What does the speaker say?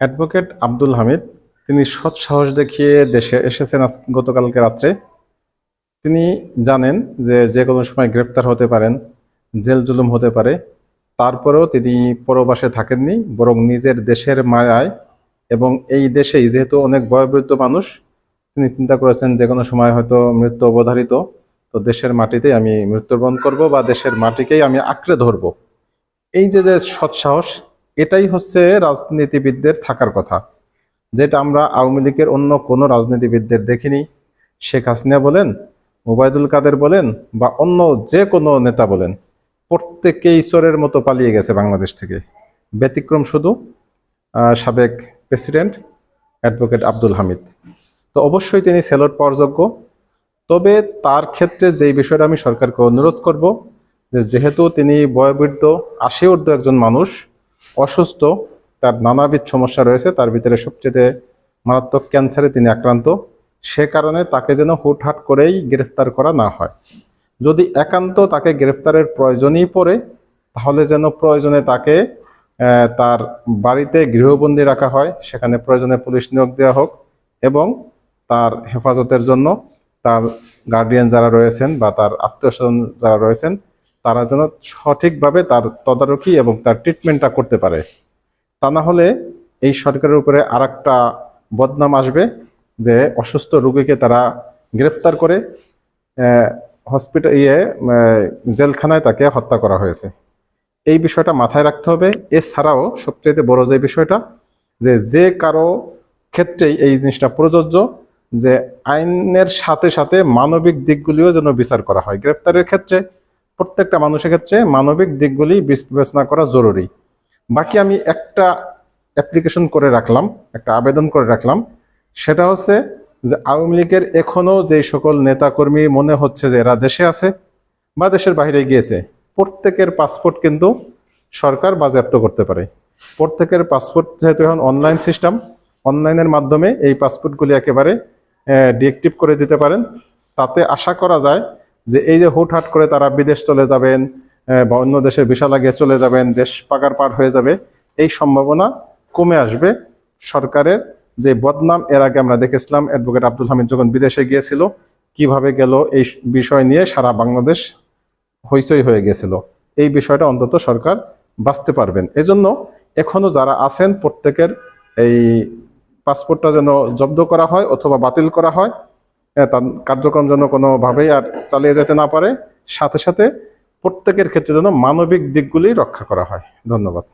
Advocate Abdul Hamid, তিনি সৎ সাহস দেখিয়ে দেশে এসেছেন গতকালকে রাত্রে। তিনি জানেন যে যে কোনো সময় গ্রেপ্তার হতে পারেন, জেল জুলুম হতে পারে। তারপরেও তিনি পরবাসে থাকেননি, বরং নিজের দেশের মায়ায় এবং এই দেশেই যেহেতু অনেক বয়োবৃদ্ধ মানুষ, তিনি চিন্তা করেছেন যে কোনো সময় হয়তো মৃত্যু অবধারিত। তো দেশের মাটিতেই আমি মৃত্যুবরণ করব বা দেশের মাটিকেই আমি আঁকড়ে ধরবো। এই যে যে সৎসাহস এটাই হচ্ছে রাজনীতিবিদদের থাকার কথা। যেটা আমরা আওয়ামী লীগের অন্য কোনো রাজনীতিবিদদের দেখিনি। শেখ হাসিনা বলেন, ওবায়দুল কাদের বলেন, বা অন্য যে কোনো নেতা বলেন, প্রত্যেকেই ঈশ্বরের মতো পালিয়ে গেছে বাংলাদেশ থেকে। ব্যতিক্রম শুধু সাবেক প্রেসিডেন্ট অ্যাডভোকেট আব্দুল হামিদ। তো অবশ্যই তিনি সেলট পাওয়ার যোগ্য। তবে তার ক্ষেত্রে যেই বিষয়টা আমি সরকারকে অনুরোধ করব, যে যেহেতু তিনি বয়োবৃদ্ধ, আশি ঊর্ধ্ব একজন মানুষ অসুস্থ, তার নানাবিধ সমস্যা রয়েছে, তার ভিতরে সবচেয়ে মারাত্মক ক্যান্সারে তিনি আক্রান্ত। সে কারণে তাকে যেন হুটহাট করেই গ্রেফতার করা না হয়। যদি একান্ত তাকে গ্রেফতারের প্রয়োজনই পড়ে, তাহলে যেন প্রয়োজনে তাকে তার বাড়িতে গৃহবন্দী রাখা হয়, সেখানে প্রয়োজনে পুলিশ নিয়োগ দেওয়া হোক এবং তার হেফাজতের জন্য তার গার্ডিয়ান যারা রয়েছেন বা তার আত্মীয় স্বজন যারা রয়েছেন তারা যেন সঠিকভাবে তার তদারকি এবং তার ট্রিটমেন্টটা করতে পারে। তা না হলে এই সরকারের উপরে আর একটা বদনাম আসবে যে অসুস্থ রোগীকে তারা গ্রেফতার করে হসপিটাল ইয়ে জেলখানায় তাকে হত্যা করা হয়েছে। এই বিষয়টা মাথায় রাখতে হবে। এছাড়াও সবচেয়ে বড় যে বিষয়টা, যে যে কারও ক্ষেত্রেই এই জিনিসটা প্রযোজ্য, যে আইনের সাথে সাথে মানবিক দিকগুলিও যেন বিচার করা হয়। গ্রেফতারের ক্ষেত্রে প্রত্যেকটা মানুষের ক্ষেত্রে মানবিক দিকগুলি বিবেচনা করা জরুরি। বাকি আমি একটা অ্যাপ্লিকেশন করে রাখলাম, একটা আবেদন করে রাখলাম। সেটা হচ্ছে যে আওয়ামী লীগের এখনও যে সকল নেতাকর্মী মনে হচ্ছে যে এরা দেশে আছে বা দেশের বাইরে গিয়েছে, প্রত্যেকের পাসপোর্ট কিন্তু সরকার বাজেয়াপ্ত করতে পারে। প্রত্যেকের পাসপোর্ট যেহেতু এখন অনলাইন সিস্টেম অনলাইনের মাধ্যমে এই পাসপোর্টগুলি একেবারে ডিএক্টিভ করে দিতে পারেন। তাতে আশা করা যায় যে এই যে হুটহাট করে তারা বিদেশ চলে যাবেন বা অন্য দেশের বিশাল আগে চলে যাবেন, দেশ পাকার পার হয়ে যাবে, এই সম্ভাবনা কমে আসবে। সরকারের যে বদনাম, এর আগে আমরা দেখেছিলাম অ্যাডভোকেট আব্দুল হামিদ যখন বিদেশে গিয়েছিল, কীভাবে গেল এই বিষয় নিয়ে সারা বাংলাদেশ হইচই হয়ে গেছিল। এই বিষয়টা অন্তত সরকার বাঁচতে পারবেন। এজন্য এখনও যারা আছেন, প্রত্যেকের এই পাসপোর্টটা যেন জব্দ করা হয় অথবা বাতিল করা হয় কার্যক্রম যেন কোনোভাবেই আর চালিয়ে যেতে না পারে, সাথে সাথে প্রত্যেকের ক্ষেত্রে যেন মানবিক দিকগুলি রক্ষা করা হয়। ধন্যবাদ।